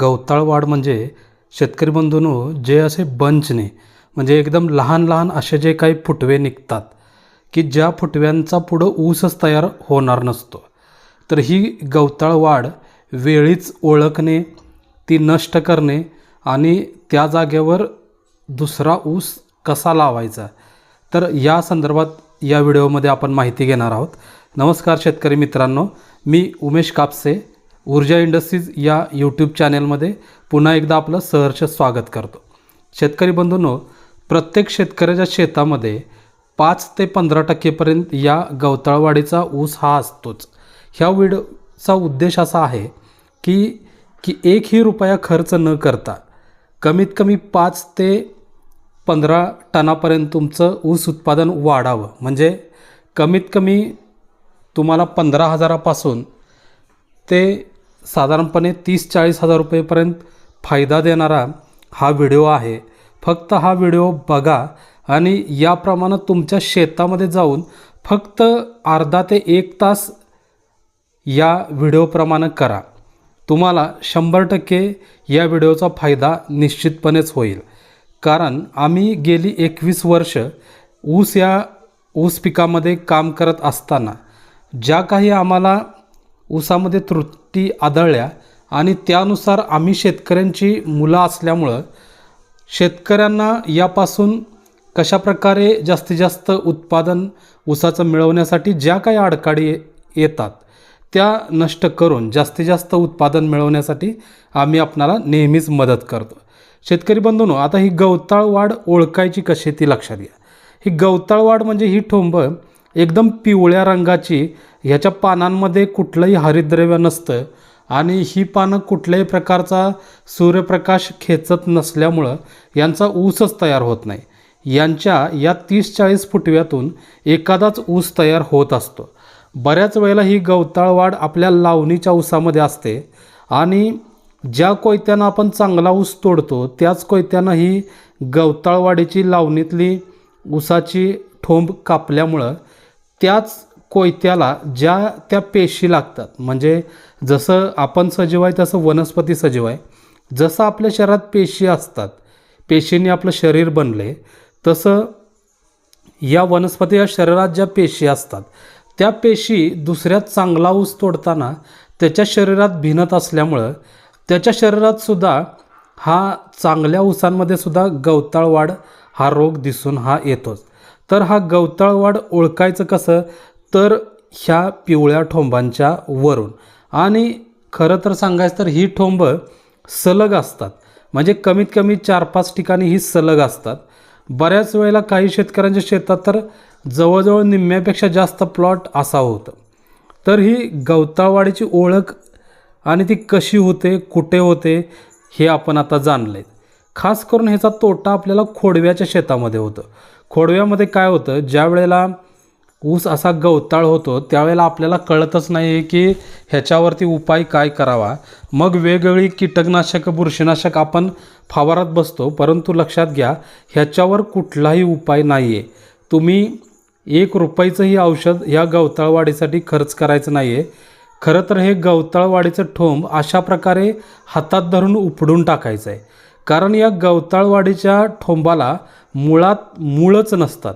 गवताळ वाढ म्हणजे शेतकरी बंधूंनो जे असे बंचने म्हणजे एकदम लहान लहान असे जे काही फुटवे निघतात की ज्या फुटव्यांचा पुढं ऊसच तयार होणार नसतो. तर ही गवताळ वाढ वेळीच ओळखणे ती नष्ट करणे आणि त्या जागेवर दुसरा ऊस कसा लावायचा? तर या संदर्भात या व्हिडिओमध्ये आपण माहिती घेणार आहोत. नमस्कार शेतकरी मित्रांनो मी उमेश कापसे ऊर्जा इंडस्ट्रीज या यूट्यूब चॅनेलमध्ये पुन्हा एकदा आपलं सहर्ष स्वागत करतो. शेतकरी बंधूंनो प्रत्येक शेतकऱ्याच्या शेतामध्ये पाच ते पंधरा टक्केपर्यंत या गवताळवाडीचा ऊस हा असतोच. ह्या व्हिडिओचा उद्देश असा आहे की की एकही रुपया खर्च न करता कमीत कमी पाच ते पंधरा टनापर्यंत तुमचं ऊस उत्पादन वाढावं. म्हणजे कमीत कमी तुम्हाला पंधरा हजारापासून ते साधारणपणे तीस चाळीस हजार रुपयेपर्यंत फायदा देणारा हा व्हिडिओ आहे. फक्त हा व्हिडिओ बघा आणि याप्रमाणे तुमच्या शेतामध्ये जाऊन फक्त अर्धा ते एक तास या व्हिडिओप्रमाणे करा. तुम्हाला शंभर टक्के या व्हिडिओचा फायदा निश्चितपणेच होईल. कारण आम्ही गेली एकवीस वर्ष ऊस या ऊस पिकामध्ये काम करत असताना ज्या काही आम्हाला ऊसामध्ये त्रुटी आढळल्या आणि त्यानुसार आम्ही शेतकऱ्यांची मुलं असल्यामुळं शेतकऱ्यांना यापासून कशाप्रकारे जास्तीत जास्त उत्पादन ऊसाचं मिळवण्यासाठी ज्या काही अडकाडी येतात त्या नष्ट करून जास्तीत जास्त उत्पादन मिळवण्यासाठी आम्ही आपणाला नेहमीच मदत करतो. शेतकरी बंधूनो आता ही गवताळ वाढ ओळखायची कशी ती लक्षात घ्या. ही गवताळ वाढ म्हणजे ही ठोंब एकदम पिवळ्या रंगाची ह्याच्या पानांमध्ये कुठलंही हरितद्रव्य नसतं आणि ही पानं कुठल्याही प्रकारचा सूर्यप्रकाश खेचत नसल्यामुळं यांचा ऊसच तयार होत नाही. यांच्या या तीस चाळीस फुटव्यातून एखादाच ऊस तयार होत असतो. बऱ्याच वेळेला ही गवताळ वाढ आपल्या लावणीच्या ऊसामध्ये असते आणि ज्या कोयत्यानं आपण चांगला ऊस तोडतो त्याच कोयत्यानं ही गवताळवाडीची लावणीतली ऊसाची ठोंब कापल्यामुळं त्याच कोयत्याला ज्या त्या पेशी लागतात. म्हणजे जसं आपण सजीव आहे तसं वनस्पती सजीव आहे. जसं आपल्या शरीरात पेशी असतात पेशींनी आपलं शरीर बनले तसं या वनस्पती या शरीरात ज्या पेशी असतात त्या पेशी दुसऱ्यात चांगला ऊस तोडताना त्याच्या शरीरात भिनत असल्यामुळं त्याच्या शरीरात सुद्धा हा चांगल्या ऊसांमध्ये सुद्धा गवताळवाढ हा रोग दिसून हा येतोच. तर हा गवताळ वाढ ओळखायचं कसं? तर ह्या पिवळ्या ठोंबांच्या वरून. आणि खरं तर सांगायचं तर ही ठोंब सलग असतात. म्हणजे कमीत कमी चार पाच ठिकाणी ही सलग असतात. बऱ्याच वेळेला काही शेतकऱ्यांच्या शेतात तर जवळजवळ निम्म्यापेक्षा जास्त प्लॉट असा होतं. तर ही गवताळवाडीची ओळख आणि ती कशी होते कुठे होते हे आपण आता जाणले खास करून ह्याचा तोटा आपल्याला खोडव्याच्या शेतामध्ये होतं. खोडव्यामध्ये काय होतं? ज्या वेळेला ऊस असा गवताळ होतो त्यावेळेला आपल्याला कळतच नाही आहे की ह्याच्यावरती उपाय काय करावा. मग वेगवेगळी कीटकनाशक बुरशीनाशक आपण फवारत बसतो परंतु लक्षात घ्या ह्याच्यावर कुठलाही उपाय नाही आहे तुम्ही एक रुपयाचंही औषध ह्या गवताळवाढीसाठी खर्च करायचं नाही आहे खरं तर हे गवताळवाढीचं ठोंब अशा प्रकारे हातात धरून उपडून टाकायचं आहे कारण या गवताळवाढीच्या ठोंबाला मुळात मूळच नसतात.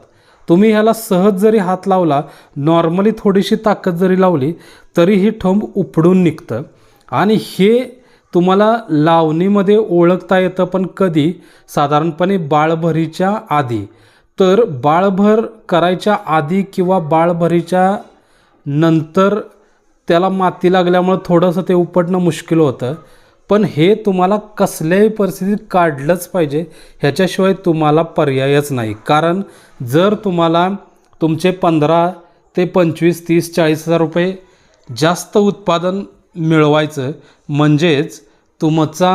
तुम्ही ह्याला सहज जरी हात लावला नॉर्मली थोडीशी ताकद जरी लावली तरी ही ठोंब उपडून निघतं. आणि हे तुम्हाला लावणीमध्ये ओळखता येतं पण कधी? साधारणपणे बाळभरीच्या आधी. तर बाळभर करायच्या आधी किंवा बाळभरीच्या नंतर त्याला माती लागल्यामुळं थोडंसं ते उपटणं मुश्किल होतं. पण हे तुम्हाला कसल्याही परिस्थितीत काढलंच पाहिजे. ह्याच्याशिवाय तुम्हाला पर्यायच नाही. कारण जर तुम्हाला तुमचे पंधरा ते पंचवीस तीस चाळीस हजार रुपये जास्त उत्पादन मिळवायचं म्हणजेच तुमचा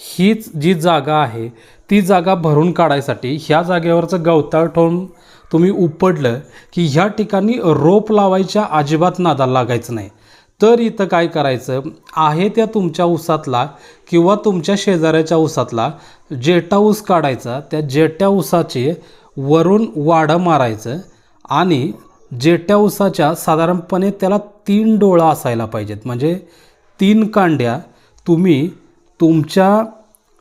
हीच जी जागा आहे ती जागा भरून काढायसाठी ह्या जागेवरचं गवताळ ठेवून तुम्ही उपडलं की ह्या ठिकाणी रोप लावायच्या अजिबात नादाला लागायचं नाही. तर इथं काय करायचं? आहे त्या तुमच्या ऊसातला किंवा तुमच्या शेजाऱ्याच्या ऊसातला जेटा ऊस काढायचा. त्या जेट्या ऊसाचे वरून वाढं मारायचं आणि जेट्या ऊसाच्या साधारणपणे त्याला तीन डोळा असायला पाहिजेत. म्हणजे तीन कांड्या तुम्ही तुमच्या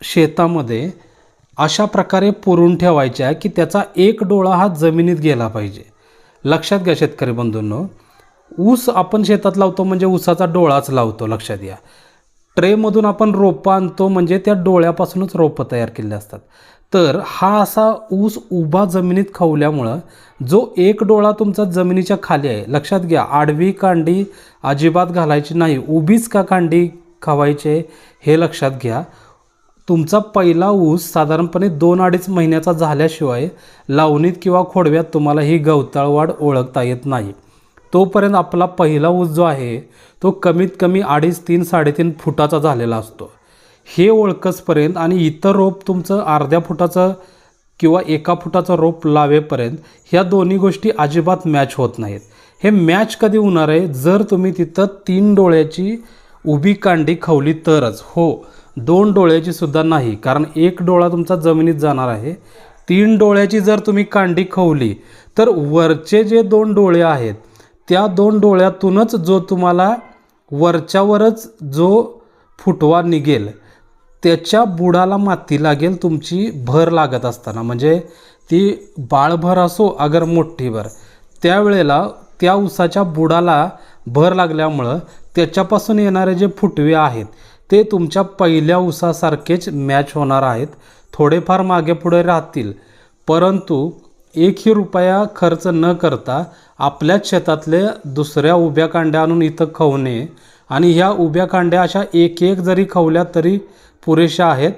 शेतामध्ये अशा प्रकारे पुरून ठेवायच्या की त्याचा एक डोळा हा जमिनीत गेला पाहिजे. लक्षात घ्या शेतकरी बंधूंनो. ऊस आपण शेतात लावतो म्हणजे ऊसाचा डोळाच लावतो लक्षात घ्या ट्रेमधून आपण रोपं आणतो म्हणजे त्या डोळ्यापासूनच रोपं तयार केले असतात. तर हा असा ऊस उभा जमिनीत खवल्यामुळं जो एक डोळा तुमचा जमिनीच्या खाली आहे लक्षात घ्या आडवी कांडी अजिबात घालायची नाही उभीच का कांडी खवायची आहे हे लक्षात घ्या. तुमचा पहिला ऊस साधारणपणे दोन अडीच महिन्याचा झाल्याशिवाय लावणीत किंवा खोडव्यात तुम्हाला ही गवताळ वाढ ओळखता येत नाही. तोपर्यंत आपला पहिला ऊस जो आहे तो कमीत कमी अडीच तीन साडेतीन फुटाचा झालेला असतो. हे ओळखसपर्यंत आणि इतर रोप तुमचं अर्ध्या फुटाचं किंवा एका फुटाचं रोप लावेपर्यंत ह्या दोन्ही गोष्टी अजिबात मॅच होत नाहीत. हे मॅच कधी होणार आहे? जर तुम्ही तिथं तीन डोळ्याची उभी कांडी खवली तरच. हो दोन डोळ्याची सुद्धा नाही कारण एक डोळा तुमचा जमिनीत जाणार आहे. तीन डोळ्याची जर तुम्ही कांडी खवली तर वरचे जे दोन डोळे आहेत त्या दोन डोळ्यातूनच जो तुम्हाला वरच्यावरच जो फुटवा निघेल त्याच्या बुडाला माती लागेल तुमची भर लागत असताना. म्हणजे ती बाळभर असो अगर मोठी भर त्यावेळेला त्या उसाच्या बुडाला भर लागल्यामुळं त्याच्यापासून येणारे जे फुटवे आहेत ते तुमच्या पहिल्या उसासारखेच मॅच होणार आहेत. थोडेफार मागे पुढे राहतील. परंतु एकही रुपया खर्च न करता आपल्याच शेतातले दुसऱ्या उभ्या कांड्या आणून इथं खवणे. आणि ह्या उभ्या कांड्या अशा एक एक जरी खवल्या तरी पुरेशा आहेत.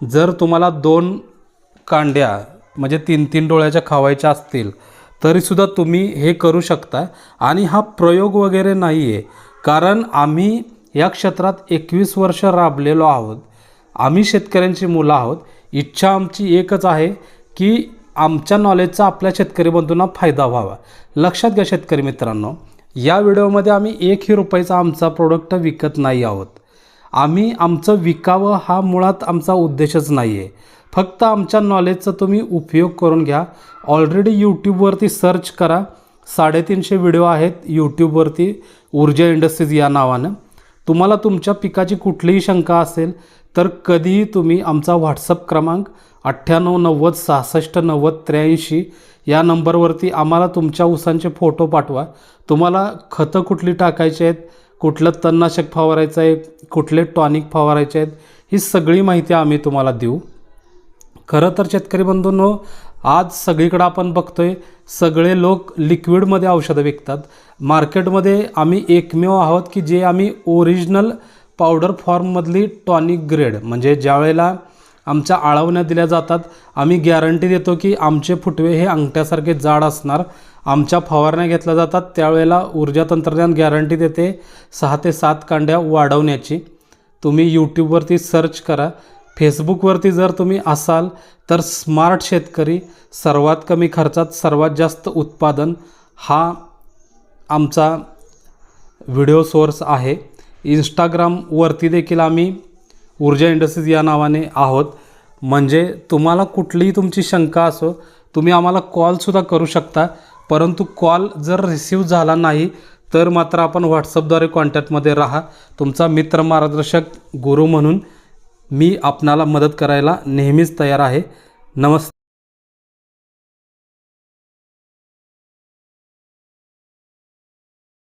जर तुम्हाला दोन कांड्या म्हणजे तीन तीन डोळ्याच्या खावायच्या असतील तरीसुद्धा तुम्ही हे करू शकता. आणि हा प्रयोग वगैरे नाही आहे कारण आम्ही या क्षेत्रात एकवीस वर्ष राबलेलो आहोत. आम्ही शेतकऱ्यांची मुलं आहोत. इच्छा आमची एकच आहे की आमच्या नॉलेजचा आपल्या शेतकरी बंधूंना फायदा व्हावा. लक्षात घ्या शेतकरी मित्रांनो या व्हिडिओमध्ये आम्ही एकही रुपयाचा आमचा प्रोडक्ट विकत नाही आहोत. आम्ही आमचं विकावं हा मुळात आमचा उद्देशच नाही आहे फक्त आमच्या नॉलेजचा तुम्ही उपयोग करून घ्या. ऑलरेडी यूट्यूबवरती सर्च करा. साडेतीनशे व्हिडिओ आहेत यूट्यूबवरती ऊर्जा इंडस्ट्रीज या नावानं. तुम्हाला तुमच्या पिकाची कुठलीही शंका असेल तर कधीही तुम्ही आमचा व्हॉट्सअप क्रमांक अठ्ठ्याण्णव नव्वद सहासष्ट नव्वद त्र्याऐंशी या नंबरवरती आम्हाला तुमच्या ऊसांचे फोटो पाठवा. तुम्हाला खतं कुठली टाकायची आहेत कुठलं तणनाशक फवारायचं आहे कुठले टॉनिक फवारायचे आहेत ही सगळी माहिती आम्ही तुम्हाला देऊ. खरं तर शेतकरी बंधूंनो आज सगळीकडं आपण बघतोय सगळे लोक लिक्विडमध्ये औषधं विकतात. मार्केटमध्ये आम्ही एकमेव आहोत की जे आम्ही ओरिजिनल पावडर फॉर्ममधली टॉनिक ग्रेड. म्हणजे ज्या वेळेला आमच्या आळवण्या दिल्या जातात आम्ही गॅरंटी देतो की आमचे फुटवे हे अंगठ्यासारखे जाड असणार. आमच्या फवारण्या घेतल्या जातात त्यावेळेला ऊर्जा तंत्रज्ञान गॅरंटी देते सहा ते सात कांड्या वाढवण्याची. तुम्ही यूट्यूबवरती सर्च करा. फेसबुकवरती जर तुम्ही असाल तर स्मार्ट शेतकरी सर्वात कमी खर्चात सर्वात जास्त उत्पादन हा आमचा व्हिडिओ सोर्स आहे. इंस्टाग्रामवरती देखील आम्ही ऊर्जा इंडस्ट्रीज या नावाने आहोत. म्हणजे तुम्हाला कुठलीही तुमची शंका असो तुम्ही आम्हाला कॉलसुद्धा करू शकता. परंतु कॉल जर रिसीव झाला नाही तर मात्र आपण व्हॉट्सअपद्वारे कॉन्टॅक्टमध्ये राहा. तुमचा मित्र मार्गदर्शक गुरु म्हणून मी आपणाला मदत करायला नेहमीच तयार आहे. नमस्ते